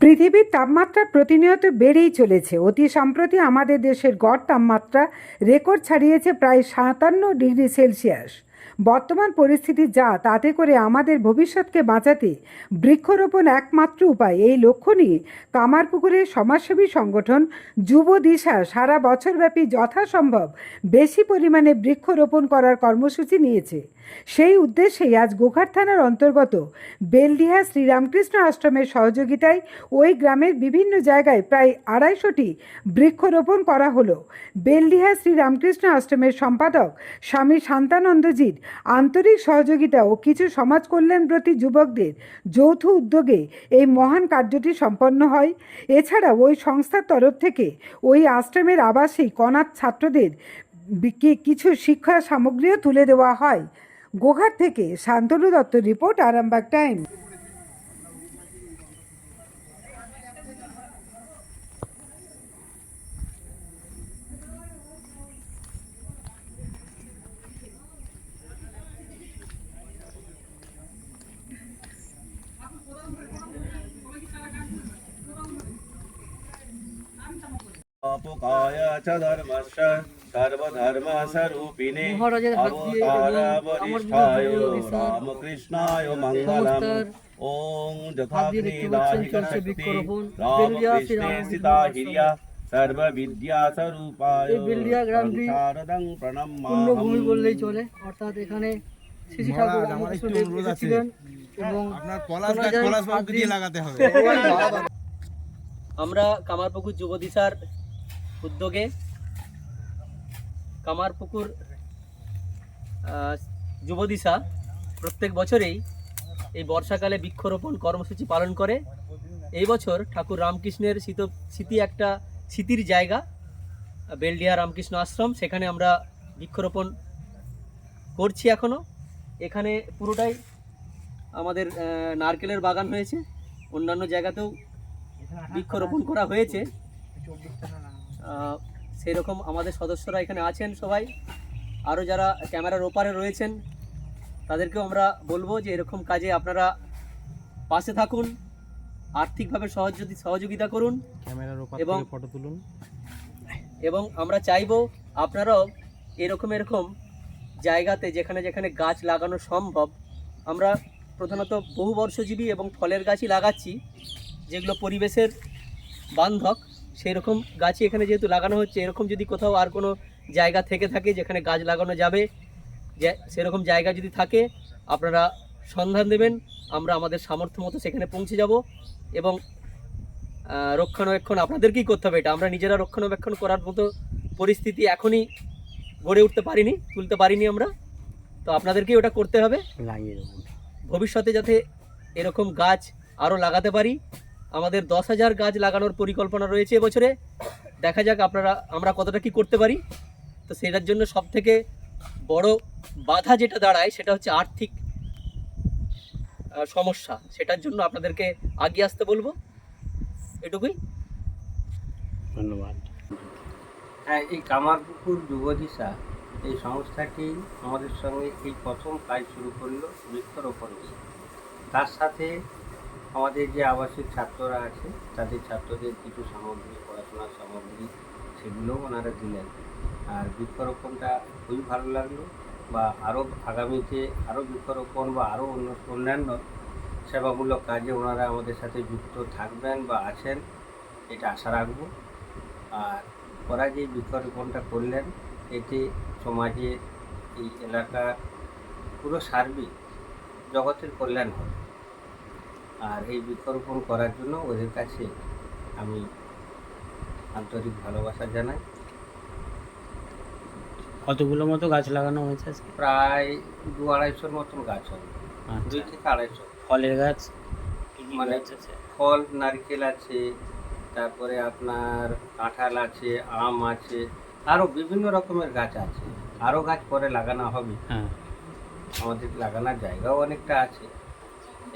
পৃথিবীর তাপমাত্রা প্রতিনিয়ত বেড়েই চলেছে। অতি সম্প্রতি আমাদের দেশের গড় তাপমাত্রা রেকর্ড ছাড়িয়েছে প্রায় সাতান্ন ডিগ্রি সেলসিয়াস। বর্তমান পরিস্থিতি যা, তাতে করে আমাদের ভবিষ্যৎকে বাঁচাতে বৃক্ষরোপণ একমাত্র উপায়। এই লক্ষ্য নিয়ে কামারপুকুরের সমাজসেবী সংগঠন যুব দিশা সারা বছরব্যাপী যথাসম্ভব বেশি পরিমাণে বৃক্ষরোপণ করার কর্মসূচি নিয়েছে। সেই উদ্দেশ্যেই আজ গোঘাট থানার অন্তর্গত বেলডিহা শ্রীরামকৃষ্ণ আশ্রমের সহযোগিতায় ওই গ্রামের বিভিন্ন জায়গায় প্রায় আড়াইশোটি বৃক্ষরোপণ করা হলো। বেলডিহা শ্রীরামকৃষ্ণ আশ্রমের সম্পাদক স্বামী শান্তানন্দজির আন্তরিক সহযোগিতা ও কিছু সমাজ কল্যাণব্রতী যুবকদের যৌথ উদ্যোগে এই মহান কার্যটি সম্পন্ন হয়। এছাড়া ওই সংস্থার তরফ থেকে ওই আশ্রমের আবাসিক, অনাথ ছাত্রদের কিছু শিক্ষা সামগ্রীও তুলে দেওয়া হয়। গোঘাট থেকে শান্তনু দত্ত রিপোর্ট, আরামবাগ টাইম পাপকায় চ ধর্মস্য সর্বধর্মস্বরূপিণে মহারাজের হাত দিয়ে অবতারবরিষ্ঠায় এবং আমার বিরুদ্ধে রামকৃষ্ণায় মঙ্গলম সংস্থার ওং হাত দিয়ে দেখতে পাচ্ছেন চলছে যথাগ্নিদাহিকশক্তি বৃক্ষরোপণ। বেলডিয়া শ্রী রামকৃষ্ণে রামকৃষ্ণ স্থিতা হিরিয়া সর্ববিদ্যাস্বরূপায় এই বেলডিয়া গ্রামটি শারদং পূর্ণভূমি বললেই চলে অর্থাৎ এখানে শ্রী ঠাকুর রামকৃষ্ণ দেব এসেছিলেন এবং আপনার পলাশ শোনা গাছ যায় পলাশ সাত বাবুকে দিয়ে দিন- লাগাতে হবে। আমরা কামারপুকুর যুবদিশার উদ্যোগে কামারপুকুর যুবদিশা প্রত্যেক বছরেই এই বর্ষাকালে বৃক্ষরোপণ কর্মসূচি পালন করে। এই বছর ঠাকুর রামকৃষ্ণের স্মৃত স্মৃতি একটা স্মৃতির জায়গা, বেলডিয়া রামকৃষ্ণ আশ্রম। সেখানে আমরা বৃক্ষরোপণ করছি এখনও এখানে পুরোটাই আমাদের নারকেলের বাগান হয়েছে। অন্যান্য জায়গাতেও বৃক্ষরোপণ করা হয়েছে। সেই রকম আমাদের সদস্যরা এখানে আছেন সবাই। আরও যারা ক্যামেরার ওপারে রয়েছেন তাদেরকেও আমরা বলব যে এরকম কাজে আপনারা পাশে থাকুন আর্থিকভাবে সহযোগি সহযোগিতা করুন ক্যামেরার এবং- ফটো তুলুন। এবং আমরা চাইব আপনারাও এরকম এরকম জায়গাতে যেখানে যেখানে গাছ লাগানো সম্ভব আমরা প্রধানত বহু বর্ষজীবী এবং ফলের গাছই লাগাচ্ছি যেগুলো পরিবেশের বান্ধক সেই রকম গাছই এখানে যেহেতু লাগানো হচ্ছে এরকম যদি কোথাও আর কোনো জায়গা থেকে থাকে যেখানে গাছ লাগানো যাবে সেরকম জায়গা যদি থাকে আপনারা সন্ধান দেবেন আমরা আমাদের সামর্থ্য মতো সেখানে পৌঁছে যাব এবং রক্ষণাবেক্ষণ আপনাদেরকেই করতে হবে এটা। আমরা নিজেরা রক্ষণাবেক্ষণ করার মতো পরিস্থিতি এখনই গড়ে উঠতে পারিনি তুলতে পারিনি আমরা। তো আপনাদেরকেই ওটা করতে হবে। লাগিয়ে ভবিষ্যতে যাতে এরকম গাছ আরও লাগাতে পারি আমাদের দশ হাজার গাছ লাগানোর পরিকল্পনা রয়েছে এবছরে। দেখা যাক আপনারা আমরা কতটা কি করতে পারি। তো সেটার জন্য সব থেকে বড় বাধা যেটা দাঁড়ায় সেটা হচ্ছে আর্থিক সমস্যা। সেটার জন্য আপনাদেরকে আগিয়ে আসতে বলব। এটুকুই। ধন্যবাদ। হ্যাঁ এই কামারপুকুর যুবদিশা এই সংস্থাটি আমাদের সঙ্গে এই প্রথম কাজ শুরু করল বৃক্ষরোপণ নিয়ে তার সাথে আমাদের যে আবাসিক ছাত্ররা আছে, তাদের ছাত্রদের কিছু সামগ্রী, পড়াশোনার সামগ্রী, সেগুলোও ওনারা দিলেন। আর বৃক্ষরোপণটা খুবই ভালো লাগল বা আরও আগামীতে আরও বৃক্ষরোপণ বা আরও অন্য অন্যান্য সেবামূলক কাজে ওনারা আমাদের সাথে যুক্ত থাকবেন বা আছেন, এটা আশা রাখব। আর ওরা যে বৃক্ষরোপণটা করলেন, এতে সমাজে এই এলাকার পুরো সার্বিক জগতের কল্যাণ হবে। আর এই বৃক্ষরোপণ করার জন্য ওদের কাছে আমি আন্তরিক ভালোবাসা জানাই। কতগুলো মতো গাছ লাগানো হয়েছে প্রায় দু আড়াইশোর মতন গাছ হবে। দুই আচ্ছা থেকে আড়াইশো। ফলের গাছ? মানে ফল নারকেল আছে তারপরে আপনার কাঁঠাল আছে আম আছে আরও বিভিন্ন রকমের গাছ আছে। আরও গাছ পরে লাগানো হবে। হ্যাঁ। আমাদের লাগানোর জায়গাও অনেকটা আছে।